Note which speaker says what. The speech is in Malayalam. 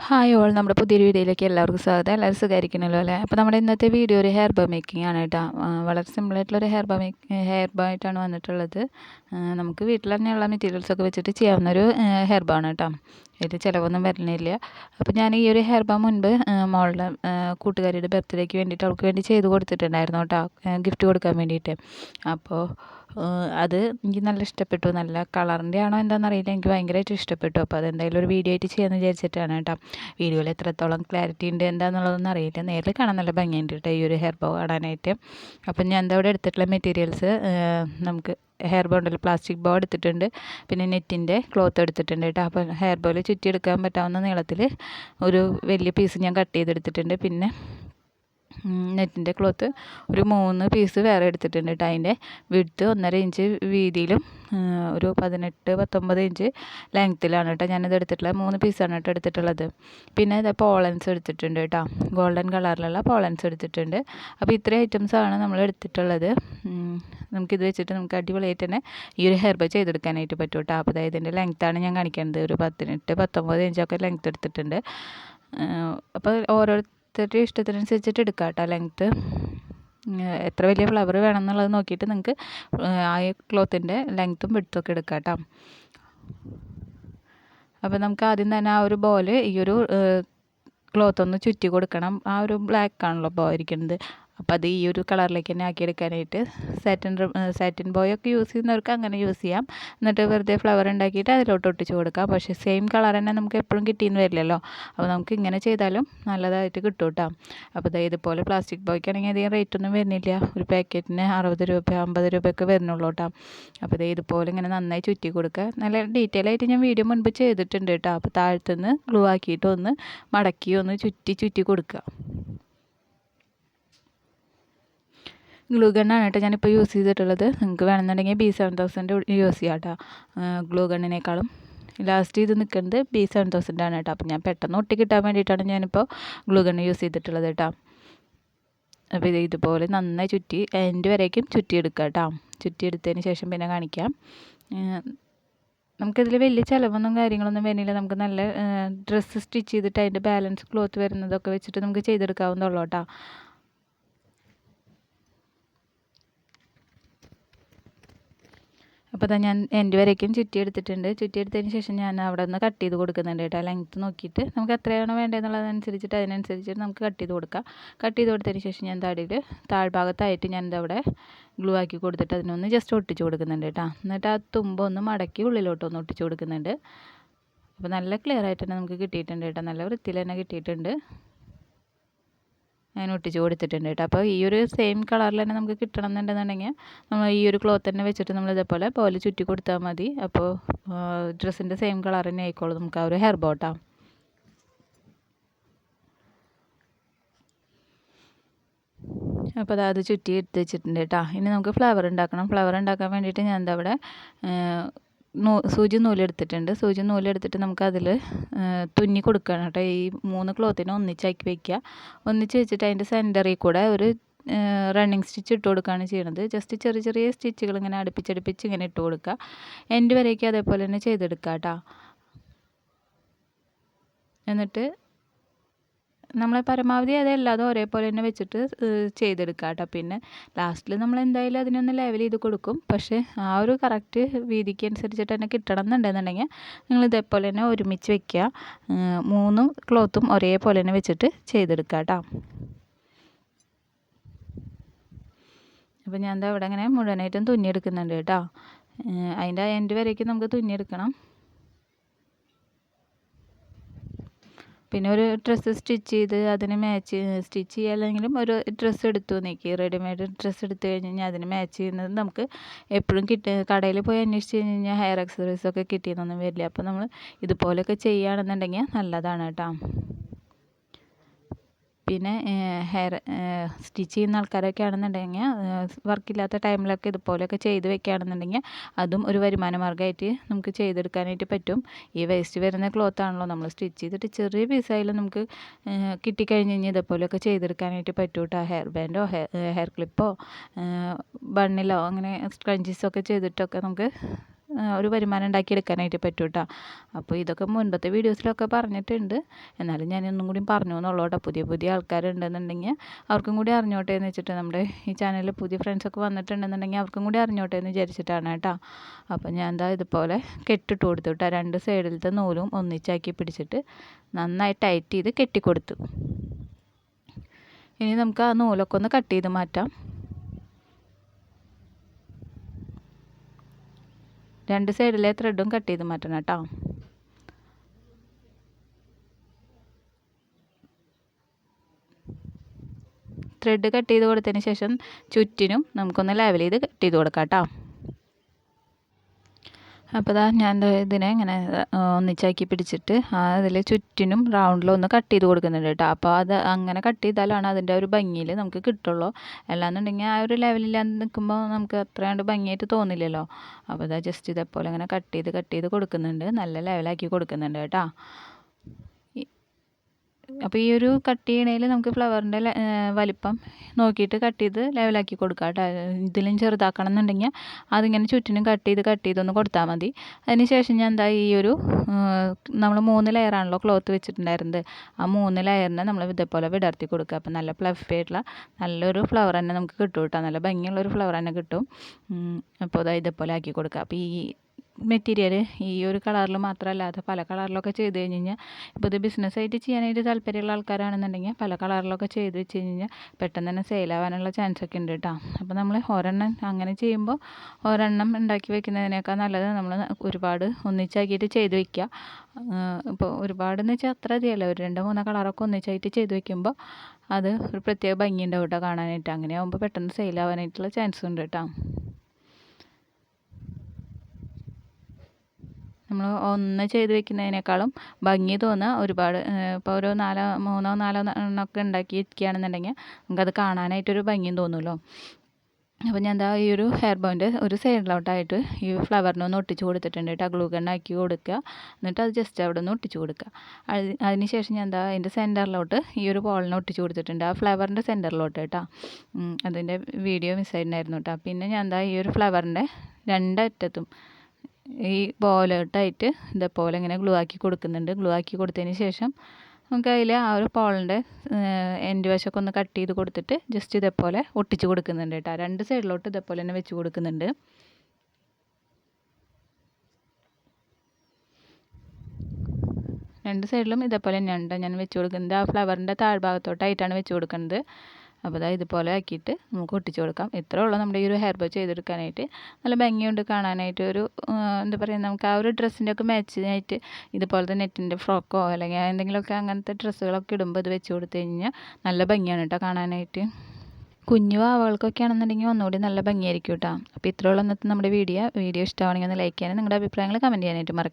Speaker 1: ഹായ് ഓൾ നമ്മുടെ പുതിയൊരു വീഡിയോയിലേക്ക് എല്ലാവർക്കും സ്വാഗതം. എല്ലാവരും സുഖമായിരിക്കണല്ലോ അല്ലേ? അപ്പോൾ നമ്മുടെ ഇന്നത്തെ വീഡിയോ ഒരു ഹെയർ ബോ മേക്കിംഗ് ആണ് കേട്ടോ. വളരെ സിമ്പിളായിട്ടുള്ളൊരു hair bow make hair bow ആയിട്ടാണ് വന്നിട്ടുള്ളത്. നമുക്ക് വീട്ടിൽ തന്നെയുള്ള മെറ്റീരിയൽസൊക്കെ വെച്ചിട്ട് ചെയ്യാവുന്നൊരു ഹെയർ ബോ ആണ് കേട്ടോ. ഇത് ചിലവൊന്നും വരുന്നില്ല അപ്പോൾ ഞാൻ ഈ ഒരു ഹെയർ ബോ മുൻപ് മോളുടെ കൂട്ടുകാരിയുടെ ബർത്ത്ഡേക്ക് വേണ്ടിയിട്ട് അവൾക്ക് വേണ്ടി ചെയ്ത് കൊടുത്തിട്ടുണ്ടായിരുന്നു കേട്ടോ. ഗിഫ്റ്റ് കൊടുക്കാൻ വേണ്ടിയിട്ട്. അപ്പോൾ അത് എനിക്ക് നല്ല ഇഷ്ടപ്പെട്ടു. നല്ല കളറിന്റെ ആണോ എന്താണെന്ന് അറിയില്ല എനിക്ക് ഭയങ്കരമായിട്ട് ഇഷ്ടപ്പെട്ടു. അപ്പോൾ അതെന്തായാലും ഒരു വീഡിയോ ആയിട്ട് ചെയ്യാമെന്ന് വിചാരിച്ചിട്ടാണ് കേട്ടോ. വീഡിയോയിൽ എത്രത്തോളം ക്ലാരിറ്റി ഉണ്ട് എന്താണെന്നുള്ളതൊന്നും അറിയില്ല. നേരിൽ കാണാൻ നല്ല ഭംഗിയുണ്ട് കേട്ടോ ഈ ഒരു ഹെയർ ബോ കാണാനായിട്ട്. അപ്പം ഞാൻ എന്താ ഇവിടെ എടുത്തിട്ടുള്ള മെറ്റീരിയൽസ് നമുക്ക് ഹെയർ ബോ ഉണ്ടല്ലോ. പ്ലാസ്റ്റിക് ബോ എടുത്തിട്ടുണ്ട്. പിന്നെ നെറ്റിന്റെ ക്ലോത്ത് എടുത്തിട്ടുണ്ട് കേട്ടോ. അപ്പോൾ ഹെയർ ബോയിൽ ചുറ്റിയെടുക്കാൻ പറ്റാവുന്ന നീളത്തിൽ ഒരു വലിയ പീസ് ഞാൻ കട്ട് ചെയ്തെടുത്തിട്ടുണ്ട്. പിന്നെ നെറ്റിന്റെ ക്ലോത്ത് ഒരു മൂന്ന് പീസ് വേറെ എടുത്തിട്ടുണ്ട് കേട്ടോ അതിന്റെ വിഡ്ത്ത് ഒന്നര ഇഞ്ച് വീതിയിലും ഒരു പതിനെട്ട് പത്തൊമ്പത് ഇഞ്ച് ലെങ്ത്തിലാണ് കേട്ടോ ഞാനിത് എടുത്തിട്ടുള്ളത് മൂന്ന് പീസാണ് കേട്ടോ എടുത്തിട്ടുള്ളത്. പിന്നെ ഇത് പോളൻസ് എടുത്തിട്ടുണ്ട് കേട്ടോ ഗോൾഡൻ കളറിലുള്ള പോളൻസ് എടുത്തിട്ടുണ്ട്. അപ്പോൾ ഇത്രയും ഐറ്റംസാണ് നമ്മൾ എടുത്തിട്ടുള്ളത്. നമുക്കിത് വെച്ചിട്ട് നമുക്ക് അടിപൊളിയായിട്ട് തന്നെ ഈ ഒരു ഹെയർ ബോ ചെയ്തെടുക്കാനായിട്ട് പറ്റും കേട്ടോ അപ്പോൾ അതായത് ഇതിന്റെ ലെങ്ത്താണ് ഞാൻ കാണിക്കുന്നത്. ഒരു പതിനെട്ട് പത്തൊമ്പത് ഇഞ്ചൊക്കെ ലെങ്ത്ത് എടുത്തിട്ടുണ്ട്. അപ്പോൾ അപ്പോൾ ഓരോരുത്തരുടെ ഇഷ്ടത്തിനനുസരിച്ചിട്ട് എടുക്കാം കേട്ടോ ലെങ്ത്ത് എത്ര വലിയ ഫ്ലവർ വേണം എന്നുള്ളത് നോക്കിയിട്ട് നിങ്ങൾക്ക് ആ ക്ലോത്തിന്റെ ലെങ്ത്തും വിടുത്തൊക്കെ എടുക്കാം കേട്ടോ അപ്പോൾ നമുക്ക് ആദ്യം തന്നെ ആ ഒരു ബോൽ ഈ ഒരു ക്ലോത്ത് ഒന്ന് ചുറ്റി കൊടുക്കണം. ആ ഒരു ബ്ലാക്ക് ആണല്ലോ ബോ ഇരിക്കുന്നത്. അപ്പോൾ അത് ഈ ഒരു കളറിലേക്ക് തന്നെ ആക്കിയെടുക്കാനായിട്ട് സാറ്റിൻ സാറ്റിൻ ഒക്കെ യൂസ് ചെയ്യുന്നവർക്ക് അങ്ങനെ യൂസ് ചെയ്യാം. എന്നിട്ട് വെറുതെ ഫ്ലവർ ഉണ്ടാക്കിയിട്ട് അതിലോട്ട് ഒട്ടിച്ച് കൊടുക്കാം. പക്ഷേ സെയിം കളർ തന്നെ നമുക്ക് എപ്പോഴും കിട്ടിയെന്ന് വരില്ലല്ലോ. അപ്പോൾ നമുക്ക് ഇങ്ങനെ ചെയ്താലും നല്ലതായിട്ട് കിട്ടും കേട്ടോ. അപ്പോൾ ദേ ഇതുപോലെ പ്ലാസ്റ്റിക് ബോയ്ക്കാണെങ്കിൽ അധികം റേറ്റ് ഒന്നും വരുന്നില്ല. ഒരു പാക്കറ്റിന് അറുപത് രൂപ അമ്പത് രൂപയൊക്കെ വരുന്നുള്ളൂ കേട്ടോ. അപ്പോൾ ദേ ഇതുപോലെ ഇങ്ങനെ നന്നായി ചുറ്റി കൊടുക്കുക. നല്ല ഡീറ്റെയിൽ ആയിട്ട് ഞാൻ വീഡിയോ മുൻപ് ചെയ്തിട്ടുണ്ട് കേട്ടോ. അപ്പോൾ താഴത്തുനിന്ന് ഗ്ലൂ ആക്കിയിട്ട് ഒന്ന് മടക്കി ഒന്ന് ചുറ്റി ചുറ്റി കൊടുക്കുക. ഗ്ലൂ ഗണ്ണാണ് കേട്ടോ ഞാനിപ്പോൾ യൂസ് ചെയ്തിട്ടുള്ളത്. നിങ്ങൾക്ക് വേണമെന്നുണ്ടെങ്കിൽ ബി സെവൻ തൗസൻഡ് യൂസ് ചെയ്യാം കേട്ടോ ഗ്ലൂ ഗണ്ണിനേക്കാളും ലാസ്റ്റ് ഇത് നിൽക്കുന്നത് ബി സെവൻ തൗസൻഡ് ആണ് കേട്ടോ അപ്പോൾ ഞാൻ പെട്ടെന്ന് ഒട്ടി കിട്ടാൻ വേണ്ടിയിട്ടാണ് ഞാനിപ്പോൾ ഗ്ലൂ ഗണ്ണ് യൂസ് ചെയ്തിട്ടുള്ളത് കേട്ടോ അപ്പോൾ ഇത് ഇതുപോലെ നന്നായി ചുറ്റി എന്റെ വരേക്കും ചുറ്റിയെടുക്കുക കേട്ടോ ചുറ്റിയെടുത്തതിന് ശേഷം പിന്നെ കാണിക്കാം. നമുക്കിതിൽ വലിയ ചിലവൊന്നും കാര്യങ്ങളൊന്നും വരുന്നില്ല. നമുക്ക് നല്ല ഡ്രസ്സ് സ്റ്റിച്ച് ചെയ്തിട്ട് അതിന്റെ ബാലൻസ് ക്ലോത്ത് വരുന്നതൊക്കെ വെച്ചിട്ട് നമുക്ക് ചെയ്തെടുക്കാവുന്നുള്ളൂ കേട്ടോ അപ്പോൾ തന്നെ ഞാൻ എന്റെ വരയ്ക്കും ചുറ്റി എടുത്തിട്ടുണ്ട്. ചുറ്റി എടുത്തതിന് ശേഷം ഞാൻ അവിടെ നിന്ന് കട്ട് ചെയ്ത് കൊടുക്കുന്നുണ്ട് കേട്ടോ. ലെങ്ത്ത് നോക്കിയിട്ട് നമുക്ക് എത്രയാണോ വേണ്ടതെന്നുള്ളതനുസരിച്ചിട്ട് അതിനനുസരിച്ചിട്ട് നമുക്ക് കട്ട് ചെയ്ത് കൊടുക്കാം. കട്ട് ചെയ്ത് കൊടുത്തതിന് ശേഷം ഞാൻ തടിയിൽ താഴ്ഭാഗത്തായിട്ട് ഞാൻ ഇതവിടെ ഗ്ലൂ ആക്കി കൊടുത്തിട്ട് അതിനൊന്ന് ജസ്റ്റ് ഒട്ടിച്ച് കൊടുക്കുന്നുണ്ട് കേട്ടോ. എന്നിട്ട് ആ തുമ്പ് ഒന്ന് മടക്കി ഉള്ളിലോട്ട് ഒന്ന് ഒട്ടിച്ച് കൊടുക്കുന്നുണ്ട്. അപ്പോൾ നല്ല ക്ലിയർ ആയിട്ട് തന്നെ നമുക്ക് കിട്ടിയിട്ടുണ്ട് കേട്ടോ. നല്ല വൃത്തിയിൽ തന്നെ കിട്ടിയിട്ടുണ്ട്. ഞാൻ ഒട്ടിച്ച് കൊടുത്തിട്ടുണ്ട് കേട്ടോ. അപ്പോൾ ഈ ഒരു സെയിം കളറിൽ തന്നെ നമുക്ക് കിട്ടണം എന്നുണ്ടെന്നുണ്ടെങ്കിൽ നമ്മൾ ഈ ഒരു ക്ലോത്ത് തന്നെ വെച്ചിട്ട് നമ്മൾ ഇതേപോലെ പോലെ ചുറ്റി കൊടുത്താൽ മതി. അപ്പോൾ ഡ്രസ്സിന്റെ സെയിം കളർ തന്നെ ആയിക്കോളും നമുക്ക് ആ ഒരു ഹെയർ ബോട്ടാണ് അപ്പോൾ അത് ചുറ്റി എടുത്ത് വെച്ചിട്ടുണ്ട് കേട്ടോ. ഇനി നമുക്ക് ഫ്ലവർ ഉണ്ടാക്കണം. ഫ്ലവർ ഉണ്ടാക്കാൻ വേണ്ടിയിട്ട് ഞാൻ എന്താ അവിടെ നൂ സൂചി നൂലെടുത്തിട്ടുണ്ട്. സൂചി നൂലെടുത്തിട്ട് നമുക്കതിൽ തുന്നി കൊടുക്കണം കേട്ടോ. ഈ മൂന്ന് ക്ലോത്തിനെ ഒന്നിച്ചാക്കി വയ്ക്കുക ഒന്നിച്ച് വെച്ചിട്ട് അതിന്റെ സെന്ററിൽ കൂടെ ഒരു റണ്ണിങ് സ്റ്റിച്ച് ഇട്ട് കൊടുക്കുകയാണ് ചെയ്യുന്നത് ജസ്റ്റ് ചെറിയ ചെറിയ സ്റ്റിച്ചുകൾ ഇങ്ങനെ അടുപ്പിച്ചടുപ്പിച്ച് ഇങ്ങനെ ഇട്ട് കൊടുക്കുക. എന്റെ വരേക്ക് അതേപോലെ തന്നെ ചെയ്തെടുക്കുക കേട്ടോ. എന്നിട്ട് നമ്മൾ പരമാവധി അതെല്ലാതും ഒരേപോലെ തന്നെ വെച്ചിട്ട് ചെയ്തെടുക്കുക കേട്ടോ പിന്നെ ലാസ്റ്റിൽ നമ്മൾ എന്തായാലും അതിനൊന്ന് ലെവൽ ചെയ്ത് കൊടുക്കും. പക്ഷേ ആ ഒരു കറക്റ്റ് വീതിക്ക് അനുസരിച്ചിട്ട് തന്നെ കിട്ടണം എന്നുണ്ടെന്നുണ്ടെങ്കിൽ നിങ്ങൾ ഇതേപോലെ തന്നെ ഒരുമിച്ച് വെക്കുക. മൂന്നും ക്ലോത്തും ഒരേപോലെ തന്നെ വെച്ചിട്ട് ചെയ്തെടുക്കുക കേട്ടോ അപ്പോൾ ഞാൻ എന്താ ഇവിടെ ഇങ്ങനെ മുഴുവനായിട്ടും തുന്നിയെടുക്കുന്നുണ്ട് കേട്ടോ അതിന്റെ എൻഡ് വരേക്കും നമുക്ക് തുന്നിയെടുക്കണം. പിന്നെ ഒരു ഡ്രസ്സ് സ്റ്റിച്ച് ചെയ്ത് അതിന് മാച്ച് സ്റ്റിച്ച് ചെയ്യാല്ലെങ്കിലും ഒരു ഡ്രസ്സ് എടുത്തു നോക്കി. റെഡിമെയ്ഡ് ഡ്രസ്സ് എടുത്തു കഴിഞ്ഞ് കഴിഞ്ഞാൽ അതിന് മാച്ച് ചെയ്യുന്നത് നമുക്ക് എപ്പോഴും കിട്ടുക കടയിൽ പോയി അന്വേഷിച്ച് കഴിഞ്ഞ് കഴിഞ്ഞാൽ ഹെയർ അക്സസറീസ് ഒക്കെ കിട്ടിയെന്നൊന്നും വരില്ല. അപ്പോൾ നമ്മൾ ഇതുപോലെയൊക്കെ ചെയ്യുകയാണെന്നുണ്ടെങ്കിൽ നല്ലതാണ് കേട്ടോ. പിന്നെ ഹെയർ സ്റ്റിച്ച് ചെയ്യുന്ന ആൾക്കാരൊക്കെ ആണെന്നുണ്ടെങ്കിൽ വർക്കില്ലാത്ത ടൈമിലൊക്കെ ഇതുപോലെയൊക്കെ ചെയ്ത് വെക്കുകയാണെന്നുണ്ടെങ്കിൽ അതും ഒരു വരുമാന മാർഗമായിട്ട് നമുക്ക് ചെയ്തെടുക്കാനായിട്ട് പറ്റും. ഈ വേസ്റ്റ് വരുന്ന ക്ലോത്ത് ആണല്ലോ നമ്മൾ സ്റ്റിച്ച് ചെയ്തിട്ട് ചെറിയ പീസായാലും നമുക്ക് കിട്ടിക്കഴിഞ്ഞ് കഴിഞ്ഞാൽ ഇതുപോലെയൊക്കെ ചെയ്തെടുക്കാനായിട്ട് പറ്റും കേട്ടോ ഹെയർ ബാൻഡോ ഹെയർ ക്ലിപ്പോ ബണ്ണിലോ അങ്ങനെ സ്ക്രഞ്ചിസൊക്കെ ചെയ്തിട്ടൊക്കെ നമുക്ക് ഒരു വരുമാനം ഉണ്ടാക്കിയെടുക്കാനായിട്ട് പറ്റും കേട്ടോ അപ്പോൾ ഇതൊക്കെ മുൻപത്തെ വീഡിയോസിലൊക്കെ പറഞ്ഞിട്ടുണ്ട്. എന്നാലും ഞാൻ ഒന്നും കൂടി പറഞ്ഞു എന്നുള്ളൂ കേട്ടോ പുതിയ പുതിയ ആൾക്കാരുണ്ടെന്നുണ്ടെങ്കിൽ അവർക്കും കൂടി അറിഞ്ഞോട്ടെ എന്ന് വെച്ചിട്ട് നമ്മുടെ ഈ ചാനലിൽ പുതിയ ഫ്രണ്ട്സൊക്കെ വന്നിട്ടുണ്ടെന്നുണ്ടെങ്കിൽ അവർക്കും കൂടി അറിഞ്ഞോട്ടെ എന്ന് വിചാരിച്ചിട്ടാണ് കേട്ടോ അപ്പോൾ ഞാൻ എന്താ ഇതുപോലെ കെട്ടിട്ട് കൊടുത്തു കേട്ടോ രണ്ട് സൈഡിലത്തെ നൂലും ഒന്നിച്ചാക്കി പിടിച്ചിട്ട് നന്നായി ടൈറ്റ് ചെയ്ത് കെട്ടിക്കൊടുത്തു. ഇനി നമുക്ക് ആ നൂലൊക്കെ ഒന്ന് കട്ട് ചെയ്ത് മാറ്റാം. രണ്ട് സൈഡിലെ ത്രെഡും കട്ട് ചെയ്ത് മാറ്റണം കേട്ടോ. ത്രെഡ് കട്ട് ചെയ്ത് കൊടുത്തതിന് ശേഷം ചുറ്റിനും നമുക്കൊന്ന് ലെവൽ ചെയ്ത് കട്ട് ചെയ്ത് കൊടുക്കാം കേട്ടോ. അപ്പോൾ ഇതാ ഞാൻ ഇതിനെ ഇങ്ങനെ ഒന്നിച്ചാക്കി പിടിച്ചിട്ട് അതിൽ ചുറ്റിനും റൗണ്ടിലൊന്ന് കട്ട് ചെയ്ത് കൊടുക്കുന്നുണ്ട് കേട്ടോ. അപ്പോൾ അത് അങ്ങനെ കട്ട് ചെയ്താലാണ് അതിന്റെ ഒരു ഭംഗിയിൽ നമുക്ക് കിട്ടുള്ളൂ. അല്ലാന്നുണ്ടെങ്കിൽ ആ ഒരു ലെവലിൽ നിൽക്കുമ്പോൾ നമുക്ക് അത്രയാണ്ട് ഭംഗിയായിട്ട് തോന്നില്ലല്ലോ. അപ്പോൾ ഇതാ ജസ്റ്റ് ഇതേപോലെ ഇങ്ങനെ കട്ട് ചെയ്ത് കട്ട് ചെയ്ത് കൊടുക്കുന്നുണ്ട്. നല്ല ലെവലാക്കി കൊടുക്കുന്നുണ്ട് കേട്ടോ. അപ്പോൾ ഈ ഒരു കട്ട് ചെയ്യണേൽ നമുക്ക് ഫ്ലവറിന്റെ വലിപ്പം നോക്കിയിട്ട് കട്ട് ചെയ്ത് ലെവലാക്കി കൊടുക്കാം കേട്ടോ ഇതിലും ചെറുതാക്കണം എന്നുണ്ടെങ്കിൽ അതിങ്ങനെ ചുറ്റിനും കട്ട് ചെയ്ത് കട്ട് ചെയ്തൊന്ന് കൊടുത്താൽ മതി. അതിന് ശേഷം ഞാൻ എന്താ ഈ ഒരു നമ്മൾ മൂന്ന് ലെയറാണല്ലോ ക്ലോത്ത് വെച്ചിട്ടുണ്ടായിരുന്നത്. ആ മൂന്ന് ലെയറിനെ നമ്മൾ ഇതേപോലെ വിടർത്തി കൊടുക്കുക. അപ്പോൾ നല്ല ഫ്ലഫി ആയിട്ടുള്ള നല്ലൊരു ഫ്ലവർ തന്നെ നമുക്ക് കിട്ടും കേട്ടോ നല്ല ഭംഗിയുള്ളൊരു ഫ്ലവർ തന്നെ കിട്ടും. അപ്പോൾ അതായത് ഇതേപോലെ ആക്കി കൊടുക്കുക. അപ്പോൾ ഈ മെറ്റീരിയൽ ഈ ഒരു കളറിൽ മാത്രമല്ലാതെ പല കളറിലൊക്കെ ചെയ്ത് കഴിഞ്ഞ് കഴിഞ്ഞാൽ ഇപ്പോൾ ഇത് ബിസിനസ്സായിട്ട് ചെയ്യാനായിട്ട് താല്പര്യമുള്ള ആൾക്കാരാണെന്നുണ്ടെങ്കിൽ പല കളറിലൊക്കെ ചെയ്ത് വെച്ച് കഴിഞ്ഞാൽ പെട്ടെന്ന് തന്നെ സെയിലാവാനുള്ള ചാൻസ് ഒക്കെ ഉണ്ട് കേട്ടോ അപ്പോൾ നമ്മൾ ഒരെണ്ണം അങ്ങനെ ചെയ്യുമ്പോൾ ഒരെണ്ണം ഉണ്ടാക്കി വെക്കുന്നതിനേക്കാൾ നല്ലത് നമ്മൾ ഒരുപാട് ഒന്നിച്ചാക്കിയിട്ട് ചെയ്ത് വയ്ക്കുക ഇപ്പോൾ ഒരുപാടെന്ന് വെച്ചാൽ അത്ര അധികമല്ല ഒരു രണ്ടോ മൂന്നോ കളറൊക്കെ ഒന്നിച്ചായിട്ട് ചെയ്ത് വെക്കുമ്പോൾ അത് ഒരു പ്രത്യേക ഭംഗി ഉണ്ടാവും കേട്ടോ കാണാനായിട്ട്. അങ്ങനെ ആകുമ്പോൾ പെട്ടെന്ന് സെയിലാവാനായിട്ടുള്ള ചാൻസ് ഉണ്ട് കേട്ടോ നമ്മൾ ഒന്ന് ചെയ്ത് വെക്കുന്നതിനേക്കാളും ഭംഗി തോന്നുക ഒരുപാട്. ഇപ്പോൾ ഒരു നാലോ മൂന്നോ നാലോ എണ്ണമൊക്കെ ഉണ്ടാക്കി ഇരിക്കുകയാണെന്നുണ്ടെങ്കിൽ നമുക്കത് കാണാനായിട്ടൊരു ഭംഗിയും തോന്നുമല്ലോ അപ്പോൾ ഞാൻ എന്താ ഈ ഒരു ഹെയർ ബോയിന്റെ ഒരു സൈഡിലോട്ടായിട്ട് ഈ ഫ്ലവറിനെ ഒന്ന് ഒട്ടിച്ച് കൊടുത്തിട്ടുണ്ട് കേട്ടോ. ഗ്ലൂ ആക്കി കൊടുക്കുക. എന്നിട്ട് അത് ജസ്റ്റ് അവിടെ നിന്ന് ഒട്ടിച്ച് കൊടുക്കുക. അതിന് ശേഷം ഞാൻ എന്താ അതിന്റെ സെന്ററിലോട്ട് ഈ ഒരു ബോളിനെ ഒട്ടിച്ച് കൊടുത്തിട്ടുണ്ട്. ആ ഫ്ലവറിന്റെ സെന്ററിലോട്ട് കേട്ടോ. അതിന്റെ വീഡിയോ മിസ്സായിട്ടുണ്ടായിരുന്നു കേട്ടോ. പിന്നെ ഞാൻ എന്താ ഈ ഒരു ഫ്ലവറിന്റെ രണ്ടറ്റത്തും ഈ ബോലോട്ടായിട്ട് ഇതേപോലെ ഇങ്ങനെ ഗ്ലൂ ആക്കി കൊടുക്കുന്നുണ്ട്. ഗ്ലൂ ആക്കി കൊടുത്തതിന് ശേഷം നമുക്ക് അതിൽ ആ ഒരു പോളിന്റെ എന്റെ വശമൊക്കെ ഒന്ന് കട്ട് ചെയ്ത് കൊടുത്തിട്ട് ജസ്റ്റ് ഇതേപോലെ ഒട്ടിച്ച് കൊടുക്കുന്നുണ്ട് കേട്ടോ. രണ്ട് സൈഡിലോട്ട് ഇതേപോലെ തന്നെ വെച്ച് കൊടുക്കുന്നുണ്ട്. രണ്ട് സൈഡിലും ഇതേപോലെ തന്നെയാണ് ഞാൻ വെച്ച് കൊടുക്കുന്നത് ആ ഫ്ലവറിന്റെ താഴ്ഭാഗത്തോട്ടായിട്ടാണ് വെച്ച് കൊടുക്കുന്നത്. അപ്പോൾ അതായത് ഇതുപോലെ ആക്കിയിട്ട് നമുക്ക് ഒട്ടിച്ച് കൊടുക്കാം. ഇത്രേ ഉള്ളൂ നമ്മുടെ ഈ ഒരു ഹെയർ ബോ ചെയ്തെടുക്കാനായിട്ട്. നല്ല ഭംഗിയുണ്ട് കാണാനായിട്ട്. ഒരു എന്താ പറയുക നമുക്ക് ആ ഒരു ഡ്രസ്സിന്റെ ഒക്കെ മാച്ചിനായിട്ട് തന്നെ നെറ്റിന്റെ ഫ്രോക്കോ അല്ലെങ്കിൽ എന്തെങ്കിലുമൊക്കെ അങ്ങനത്തെ ഡ്രസ്സുകളൊക്കെ ഇടുമ്പോൾ ഇത് വെച്ച് കൊടുത്തു കഴിഞ്ഞാൽ നല്ല ഭംഗിയാണ് കേട്ടോ കാണാനായിട്ട്. കുഞ്ഞു വാവകൾക്കൊക്കെ ആണെന്നുണ്ടെങ്കിൽ ഒന്നുകൂടി നല്ല ഭംഗിയായിരിക്കും കേട്ടോ അപ്പോൾ ഇത്രയുള്ള ഇന്നത്തെ നമ്മുടെ വീഡിയോ. വീഡിയോ ഇഷ്ടമാണെങ്കിൽ ഒന്ന് ലൈക്ക് ചെയ്യാനും നിങ്ങളുടെ അഭിപ്രായങ്ങൾ കമന്റ് ചെയ്യാനായിട്ട് മറക്കരുത്.